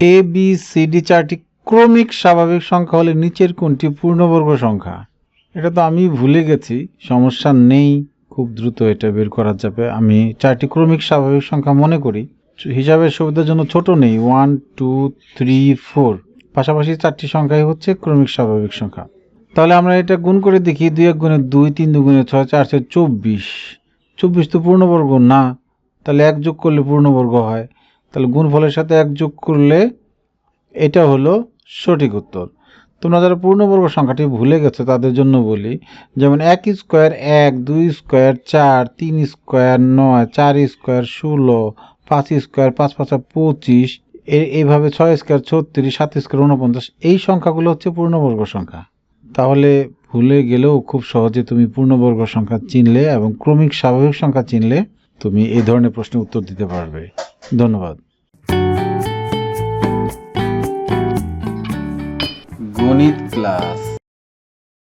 A B C D চারটি ক্রমিক স্বাভাবিক সংখ্যা হলে নিচের কোনটি পূর্ণবর্গ সংখ্যা? এটা তো আমি ভুলে গেছি, সমস্যা নেই, খুব দ্রুত এটা বের করা যাবে। আমি চারটি ক্রমিক স্বাভাবিক সংখ্যা মনে করি, হিসাবের সুবিধার জন্য ছোট নেই ওয়ান টু থ্রি ফোর পাশাপাশি চারটি সংখ্যাই হচ্ছে ক্রমিক স্বাভাবিক সংখ্যা। তাহলে আমরা এটা গুণ করে দেখি, দুই এক গুণে দুই, তিন দুগুণে ছয়, চার, ছয়, চব্বিশ। চব্বিশ তো পূর্ণবর্গ না, তাহলে এক যোগ করলে পূর্ণবর্গ হয় তাহলে গুণফলের সাথে এক যোগ করলে এটা হলো সঠিক উত্তর। তোমরা যারা পূর্ণবর্গ সংখ্যাটি ভুলে গেছো, তাদের জন্য বলি, যেমন এক স্কোয়ার এক, দুই স্কোয়ার চার, তিন স্কোয়ার নয়, চার স্কোয়ার ষোলো, পাঁচ স্কোয়ার পাঁচ পাঁচা পঁচিশ এইভাবে ছয় স্কোয়ার ছত্রিশ, সাত স্কোয়ার উনপঞ্চাশ এই সংখ্যাগুলো হচ্ছে পূর্ণবর্গ সংখ্যা। তাহলে ভুলে গেলেও খুব সহজে তুমি পূর্ণবর্গ সংখ্যা চিনলে এবং ক্রমিক স্বাভাবিক সংখ্যা চিনলে তুমি এই ধরনের প্রশ্নের উত্তর দিতে পারবে। ধন্যবাদ। গণিত ক্লাস।